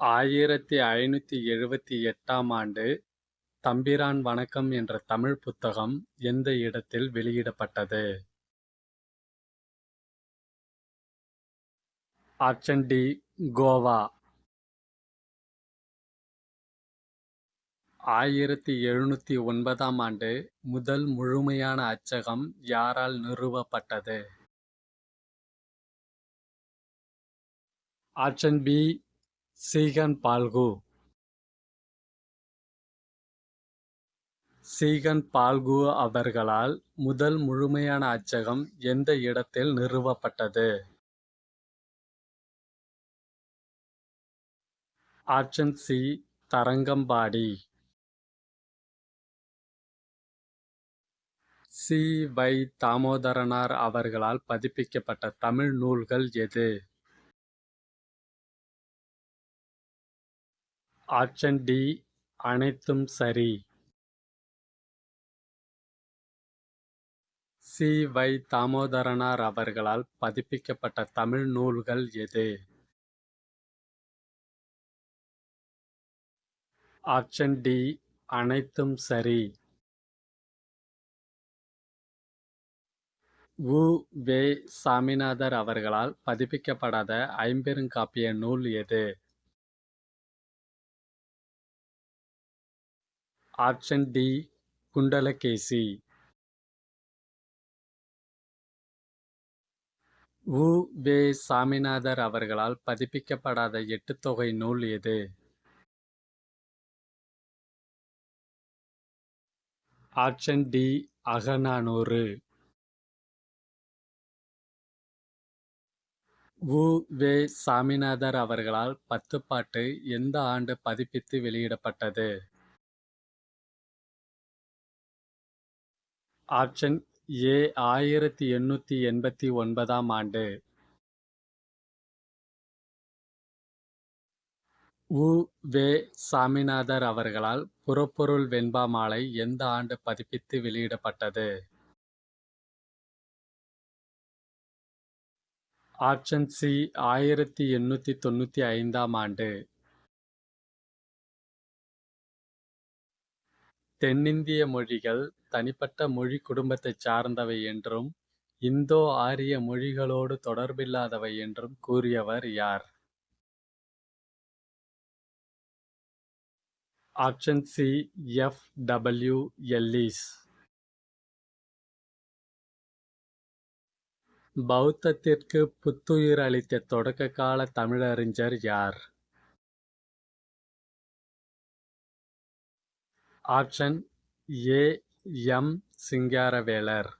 ஆயிரத்தி ஐநூற்றி எழுபத்தி எட்டாம் ஆண்டு தம்பிரான் வணக்கம் என்ற தமிழ் புத்தகம் எந்த இடத்தில் வெளியிடப்பட்டது? ஆப்ஷன் டி கோவா ஆயிரத்தி எழுநூற்றி ஒன்பதாம் ஆண்டு முதல் முழுமையான அச்சகம் யாரால் நிறுவப்பட்டது? ஆப்ஷன் பி சீகன் பால்கு சீகன் பால்கு அவர்களால் முதல் முழுமையான அச்சகம் எந்த இடத்தில் நிறுவப்பட்டது? ஆப்ஷன் சி தரங்கம்பாடி சி. வை. தாமோதரனார் அவர்களால் பதிப்பிக்கப்பட்ட தமிழ் நூல்கள் எது? ஆப்ஷன் டி அனைத்தும் சரி சி. வை. தாமோதரனார் அவர்களால் பதிப்பிக்கப்பட்ட தமிழ் நூல்கள் எது? ஆப்ஷன் டி அனைத்தும் சரி உ. வே. சாமிநாதர் அவர்களால் பதிப்பிக்கப்படாத ஐம்பெருங்காப்பிய நூல் எது? ஆப்ஷன் டி குண்டலகேசி உ. வே. சாமிநாதர் அவர்களால் பதிப்பிக்கப்படாத எட்டுத்தொகை நூல் எது? ஆப்ஷன் டி அகநானூறு உ. வே. சாமிநாதர் அவர்களால் பத்துப்பாட்டு எந்த ஆண்டு பதிப்பித்து வெளியிடப்பட்டது? ஆப்ஷன் ஏ ஆயிரத்தி எண்ணூற்றி எண்பத்தி ஒன்பதாம் ஆண்டு உ. வே. சாமிநாதர் அவர்களால் புறப்பொருள் வெண்பா மாலை எந்த ஆண்டு பதிப்பித்து வெளியிடப்பட்டது? ஆப்ஷன் சி ஆயிரத்தி எண்ணூற்றி தொண்ணூற்றி ஐந்தாம் ஆண்டு தென்னிந்திய மொழிகள் தனிப்பட்ட மொழி குடும்பத்தைச் சார்ந்தவை என்றும் இந்தோ ஆரிய மொழிகளோடு தொடர்பில்லாதவை என்றும் கூறியவர் யார்? Option C F. W. Ellis பௌத்தத்திற்கு புத்துயிர் அளித்த தொடக்க கால தமிழறிஞர் யார்? Option A M. சிங்காரவேலர்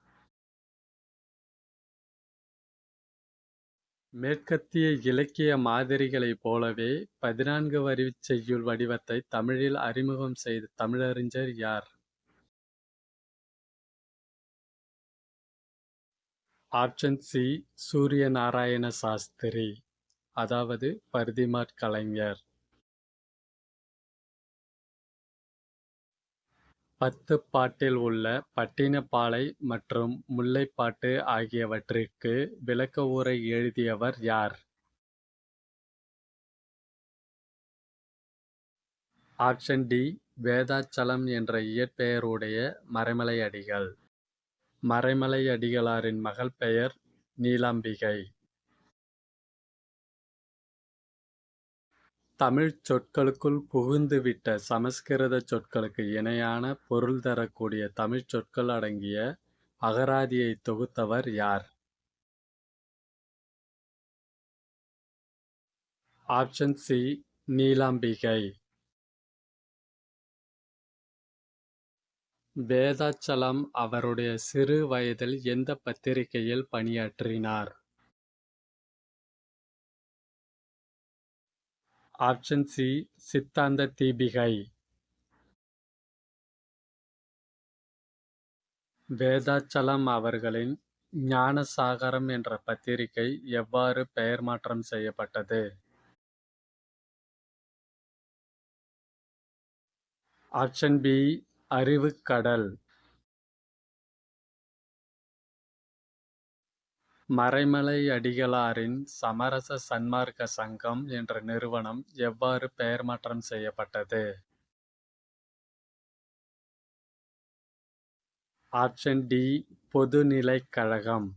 மேற்கத்திய இலக்கிய மாதிரிகளைப் போலவே பதினான்கு வரிச் செய்யுள் வடிவத்தை தமிழில் அறிமுகம் செய்த தமிழறிஞர் யார்? ஆப்ஷன் சி சூரிய நாராயண சாஸ்திரி அதாவது பரிதிமாற் கலைஞர் பத்துப்பாட்டில் உள்ள பட்டினப்பாலை மற்றும் முல்லைப்பாட்டு ஆகியவற்றிற்கு விளக்க உரை எழுதியவர் யார்? ஆப்ஷன் டி வேதாச்சலம் என்ற இயற்பெயருடைய மறைமலை அடிகள் மறைமலை அடிகளாரின் மகள் பெயர் நீலாம்பிகை தமிழ் சொற்களுக்குள் புகுந்துவிட்ட சமஸ்கிருதச் சொற்களுக்கு இணையான பொருள் தரக்கூடிய தமிழ்ச் சொற்கள் அடங்கிய அகராதியை தொகுத்தவர் யார்? ஆப்ஷன் சி நீலாம்பிகை வேதாச்சலம் அவருடைய சிறு வயதில் எந்த பத்திரிகையில் பணியாற்றினார்? ஆப்ஷன் சி சித்தாந்த தீபிகை வேதாச்சலம் அவர்களின் ஞானசாகரம் என்ற பத்திரிகை எவ்வாறு பெயர் மாற்றம் செய்யப்பட்டது? ஆப்ஷன் பி அறிவுக்கடல் மறைமலை அடிகளாரின் சமரச சன்மார்க்க சங்கம் என்ற நிறுவனம் எவ்வாறு பெயர் மாற்றம் செய்யப்பட்டது? ஆப்ஷன் டி பொதுநிலைக் கழகம்.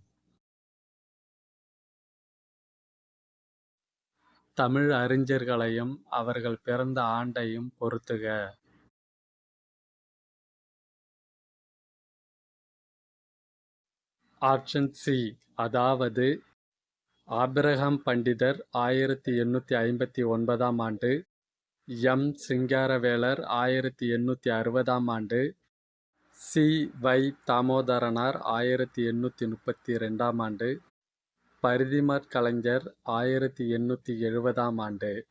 தமிழ் அறிஞர்களையும் அவர்கள் பிறந்த ஆண்டையும் பொறுத்துக. ஆப்ஷன் சி அதாவது ஆபிரகாம் பண்டிதர் ஆயிரத்தி எண்ணூற்றி ஐம்பத்தி ஒன்பதாம் ஆண்டு, எம். சிங்காரவேலர் ஆயிரத்தி எண்ணூற்றி அறுபதாம் ஆண்டு, சி. வை. தாமோதரனார் ஆயிரத்தி எண்ணூற்றி முப்பத்தி ரெண்டாம் ஆண்டு, பரிதிமற் கலைஞர் ஆயிரத்தி எண்ணூற்றி எழுபதாம் ஆண்டு.